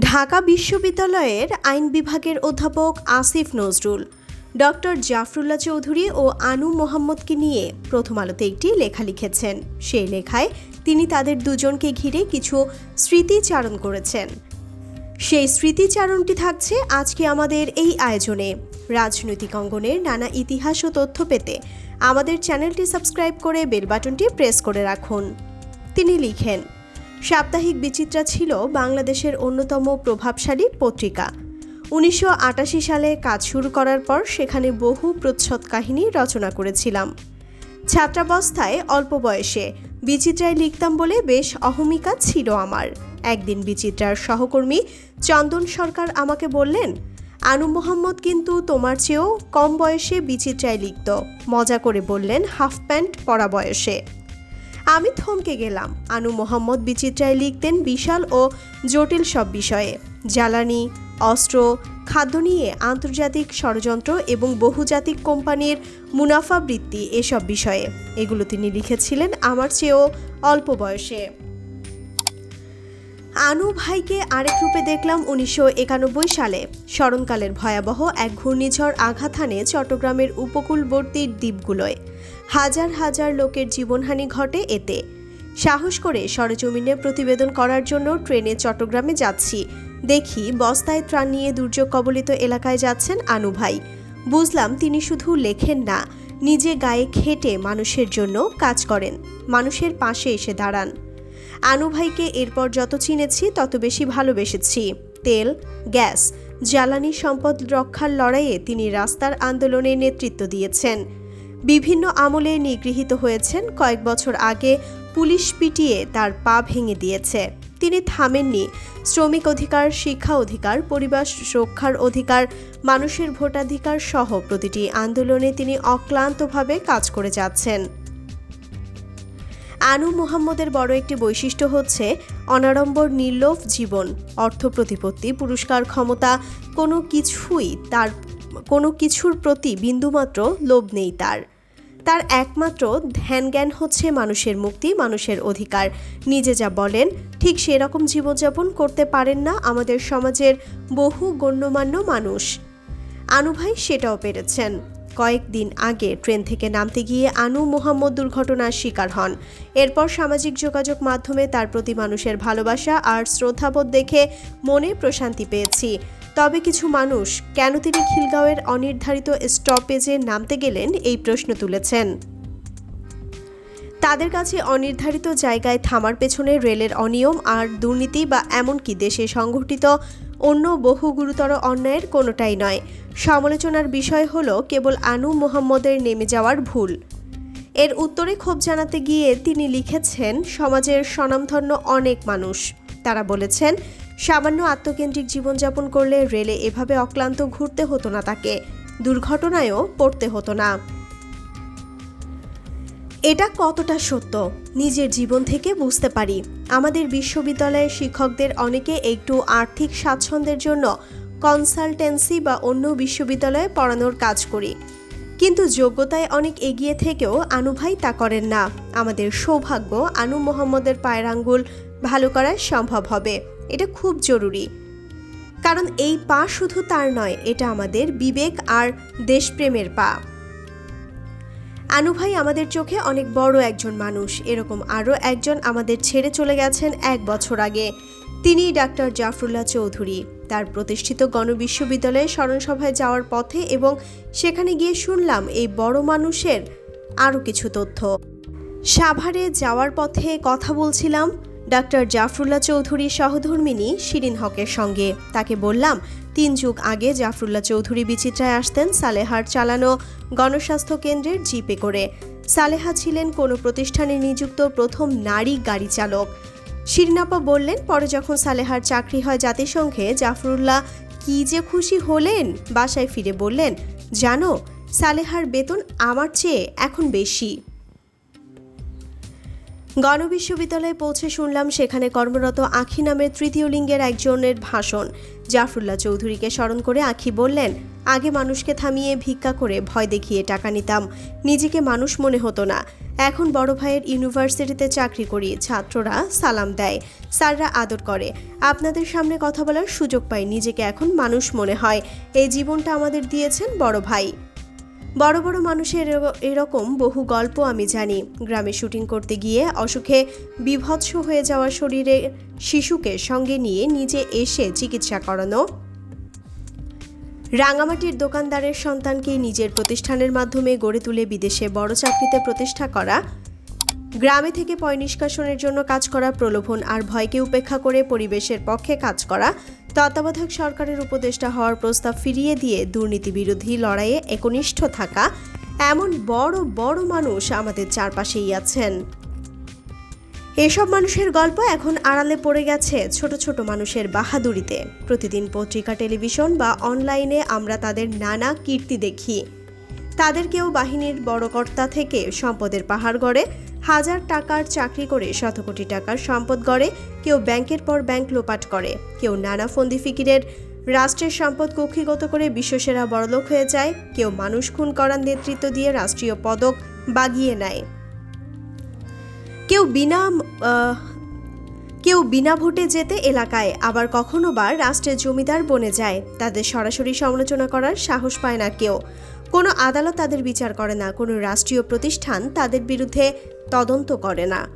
ঢাকা বিশ্ববিদ্যালয়ের আইন বিভাগের অধ্যাপক আসিফ নজরুল, ডক্টর জাফরুল্লাহ চৌধুরী ও আনু মোহাম্মদকে নিয়ে প্রথম আলোতে একটি লেখা লিখেছেন। সেই লেখায় তিনি তাদের দুজনকে ঘিরে কিছু স্মৃতিচারণ করেছেন। সেই স্মৃতিচারণটি থাকছে আজকে আমাদের এই আয়োজনে। রাজনৈতিক অঙ্গনের নানা ইতিহাস ও তথ্য পেতে আমাদের চ্যানেলটি সাবস্ক্রাইব করে বেল বাটনটি প্রেস করে রাখুন। তিনি লিখেন সাপ্তাহিক বিচিত্রা ছিল বাংলাদেশের অন্যতম প্রভাবশালী পত্রিকা। উনিশশো আটাশি সালে কাজ শুরু করার পর সেখানে বহু প্রচ্ছদ কাহিনী রচনা করেছিলাম। ছাত্রাবস্থায় অল্প বয়সে বিচিত্রায় লিখতাম বলে বেশ অহমিকা ছিল আমার। একদিন বিচিত্রার সহকর্মী চন্দন সরকার আমাকে বললেন, আনু মোহাম্মদ কিন্তু তোমার চেয়েও কম বয়সে বিচিত্রায় লিখত। মজা করে বললেন, হাফ প্যান্ট পরা বয়সে। আমি থমকে গেলাম। আনু মোহাম্মদ বিচিত্রায় লিখতেন বিশাল ও জটিল সব বিষয়ে। জ্বালানি, অস্ত্র, খাদ্য নিয়ে আন্তর্জাতিক ষড়যন্ত্র এবং বহুজাতিক কোম্পানির মুনাফা বৃত্তি এসব বিষয়ে। এগুলো তিনি লিখেছিলেন আমার চেয়েও অল্প বয়সে। আনু ভাইকে আরেক রূপে দেখলাম উনিশশো একানব্বই সালে। স্মরণকালের ভয়াবহ এক ঘূর্ণিঝড় আঘাত হানে চট্টগ্রামের উপকূলবর্তী দ্বীপগুলোয়। হাজার হাজার লোকের জীবনহানি ঘটে এতে। সাহস করে সরেজমিনে প্রতিবেদন করার জন্য ট্রেনে চট্টগ্রামে যাচ্ছি। দেখি বস্তায় ত্রাণ নিয়ে দুর্যোগ কবলিত এলাকায় যাচ্ছেন আনু ভাই। বুঝলাম তিনি শুধু লেখেন না, নিজে গায়ে খেটে মানুষের জন্য কাজ করেন। মানুষের পাশে এসে দাঁড়ান। আনু ভাইকে এরপর যত চিনেছি, তত বেশি ভালোবেসেছি। তেল, গ্যাস, জ্বালানি সম্পদ রক্ষার লড়াইয়ে তিনি রাস্তার আন্দোলনে নেতৃত্ব দিয়েছেন। বিভিন্ন আমলে নিগৃহীত হয়েছেন, কয়েক বছর আগে পুলিশ পিটিয়ে তার পা ভেঙে দিয়েছে। তিনি থামেননি। শ্রমিক অধিকার, শিক্ষা অধিকার পরিবার রক্ষার অধিকার, মানুষের ভোটাধিকার সহ প্রতিটি আন্দোলনে তিনি অক্লান্তভাবে কাজ করে যাচ্ছেন। আনু মোহাম্মদের বড় একটি বৈশিষ্ট্য হচ্ছে অনাড়ম্বর নির্লোভ জীবন, অর্থ প্রতিপত্তি, পুরস্কার ক্ষমতা, কোনো কিছুই তার, কোনো কিছুর প্রতি বিন্দুমাত্র লোভ নেই তার। তার একমাত্র ধ্যান জ্ঞান হচ্ছে মানুষের মুক্তি, মানুষের অধিকার। নিজে যা বলেন, ঠিক সেরকম জীবনযাপন করতে পারেন না আমাদের সমাজের বহু গণ্যমান্য মানুষ। আনু ভাই সেটাও পেরেছেন। কয়েকদিন আগে ট্রেন থেকে নামতে গিয়ে আনু মোহাম্মদ দুর্ঘটনার শিকার হন। এরপর সামাজিক যোগাযোগ মাধ্যমে তার প্রতি মানুষের ভালোবাসা আর শ্রদ্ধাবোধ দেখে মনে প্রশান্তি পেয়েছি। তবে কিছু মানুষ কেন তিনি খিলগাঁওয়ের অনির্ধারিত স্টপেজে নামতে গেলেন এই প্রশ্ন তুলেছেন। তাদের কাছে অনির্ধারিত জায়গায় থামার পেছনে রেলের অনিয়ম আর দুর্নীতি বা এমনকি দেশে সংঘটিত অন্য বহু গুরুতর অন্যায়ের কোনোটাই নয়। সমালোচনার বিষয় হলো কেবল আনু মোহাম্মদের নেমে যাওয়ার ভুল। এর উত্তরে ক্ষোভ জানাতে গিয়ে তিনি লিখেছেন, সমাজের স্বনামধন্য অনেক মানুষ। তারা বলেছেন, সামান্য আত্মকেন্দ্রিক জীবনযাপন করলে রেলে এভাবে অক্লান্ত ঘুরতে হতো না তাকে, দুর্ঘটনায়ও পড়তে হতো না। এটা কতটা সত্য? নিজের জীবন থেকে বুঝতে পারি। আমাদের বিশ্ববিদ্যালয়ের শিক্ষকদের অনেকে একটু আর্থিক স্বাচ্ছন্দ্যের জন্য কনসালটেন্সি বা অন্য বিশ্ববিদ্যালয়ে পড়ানোর কাজ করি। কিন্তু যোগ্যতায় অনেক এগিয়ে থেকেও আনু ভাই তা করেন না। আমাদের সৌভাগ্য আনু মোহাম্মদের পায়ের আঙ্গুল ভালো করা সম্ভব হবে। এটা খুব জরুরি। কারণ এই পা শুধু তার নয়, এটা আমাদের বিবেক আর দেশপ্রেমের পা। আনু ভাই আমাদের চোখে অনেক বড় একজন মানুষ। এরকম আরও একজন আমাদের ছেড়ে চলে গেছেন এক বছর আগে। তিনি ডাক্তার জাফরুল্লাহ চৌধুরী। তার প্রতিষ্ঠিত গণবিশ্ববিদ্যালয়ে স্মরণসভায় যাওয়ার পথে এবং সেখানে গিয়ে শুনলাম এই বড় মানুষের আরও কিছু তথ্য। সাভারে যাওয়ার পথে কথা বলছিলাম ডাক্তার জাফরুল্লাহ চৌধুরী সহধর্মিনী শিরিন হকের সঙ্গে। তাকে বললাম তিন যুগ আগে জাফরুল্লাহ চৌধুরী বিচিত্রায় আসতেন সালেহার চালানো গণস্বাস্থ্য কেন্দ্রের জিপে করে। সালেহা ছিলেন কোনো প্রতিষ্ঠানে নিযুক্ত প্রথম নারী গাড়ি চালক। শিরিনাপা বললেন, পরে যখন সালেহার চাকরি হয় জাতিসংঘে, জাফরুল্লাহ কি যে খুশি হলেন? বাসায় ফিরে বললেন, জানো, সালেহার বেতন আমার চেয়ে এখন বেশি। গণবিশ্ববিদ্যালয়ে পৌঁছে শুনলাম সেখানে কর্মরত আখি নামের তৃতীয় লিঙ্গের একজনের ভাষণ। জাফরুল্লাহ চৌধুরীকে স্মরণ করে আখি বললেন, আগে মানুষকে থামিয়ে ভিক্ষা করে ভয় দেখিয়ে টাকা নিতাম। নিজেকে মানুষ মনে হতো না। এখন বড় ভাইয়ের ইউনিভার্সিটিতে চাকরি করি। ছাত্ররা সালাম দেয়। স্যাররা আদর করে। আপনাদের সামনে কথা বলার সুযোগ পাই। নিজেকে এখন মানুষ মনে হয়। এই জীবনটা আমাদের দিয়েছেন বড় ভাই। বড় বড় মানুষের এর- এরকম বহু গল্প আমি জানি। গ্রামে শুটিং করতে গিয়ে অসুখে বিভৎস হয়ে যাওয়া শরীরে শিশুকে সঙ্গে নিয়ে নিজে এসে চিকিৎসা করানো। রাঙামাটির দোকানদারের সন্তানকে নিজের প্রতিষ্ঠানের মাধ্যমে গড়ে তুলে বিদেশে বড় চাকরিতে প্রতিষ্ঠা করা। গ্রামে থেকে পয় নিষ্কাশনের জন্য কাজ করা প্রলোভন আর ভয়কে উপেক্ষা করে পরিবেশের পক্ষে কাজ করা। তত্ত্বাবধায়ক সরকারের উপদেষ্টা হওয়ার প্রস্তাব ফিরিয়ে দিয়ে দুর্নীতি বিরোধী লড়াইয়ে একনিষ্ঠ থাকা এমন বড় বড় মানুষ আমাদের চারপাশেই আছেন। এসব মানুষের গল্প এখন আড়ালে পড়ে গেছে ছোট ছোট মানুষের বাহাদুরিতে। প্রতিদিন পত্রিকা, টেলিভিশন বা অনলাইনে আমরা তাদের নানা কীর্তি দেখি। তাদের কেউ বাহিনীর বড় কর্তা থেকে সম্পদের পাহাড় গড়ে হাজার টাকার চাকরি করে শত কোটি টাকার সম্পদ গড়ে, কেউ ব্যাংকের পর ব্যাংক লোপাট করে, কেউ নানা ফন্দি ফিকিরের রাষ্ট্রের সম্পদ কক্ষিগত করে বিশ্বসেরা বড়লোক হয়ে যায়, কেউ মানুষ খুন করার নেতৃত্ব দিয়ে রাষ্ট্রীয় পদক বাগিয়ে নেয়। কেউ বিনা কেউ বিনা ভোটে যেতে এলাকায়, আবার কখনো বা রাষ্ট্রের জমিদার বনে যায়, তাদের সরাসরি সমালোচনা করার সাহস পায় না কেউ। কোনো আদালত তাদের বিচার করে না, কোনো রাষ্ট্রীয় প্রতিষ্ঠান তাদের বিরুদ্ধে তদন্ত করে না।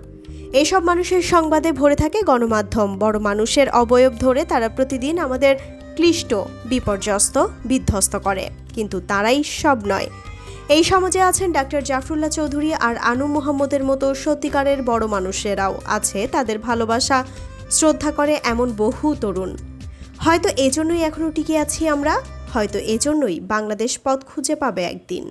এসব মানুষের সংবাদে ভরে থাকে গণমাধ্যম, বড় মানুষের অবয়ব ধরে তারা প্রতিদিন আমাদের ক্লিষ্ট, বিপর্যস্ত, বিধ্বস্ত করে। কিন্তু তারাই সব নয়। এই সমাজে আছেন ডাক্তার জাফরুল্লাহ চৌধুরী আর আনু মোহাম্মদের মতো সত্যিকারের বড় মানুষেরাও আছে, তাদের ভালোবাসা শ্রদ্ধা করে এমন বহু তরুণ। হয়তো এজন্যই এখনও টিকে আছি আমরা। হয়তো এজন্যই বাংলাদেশ পথ খুঁজে পাবে একদিন।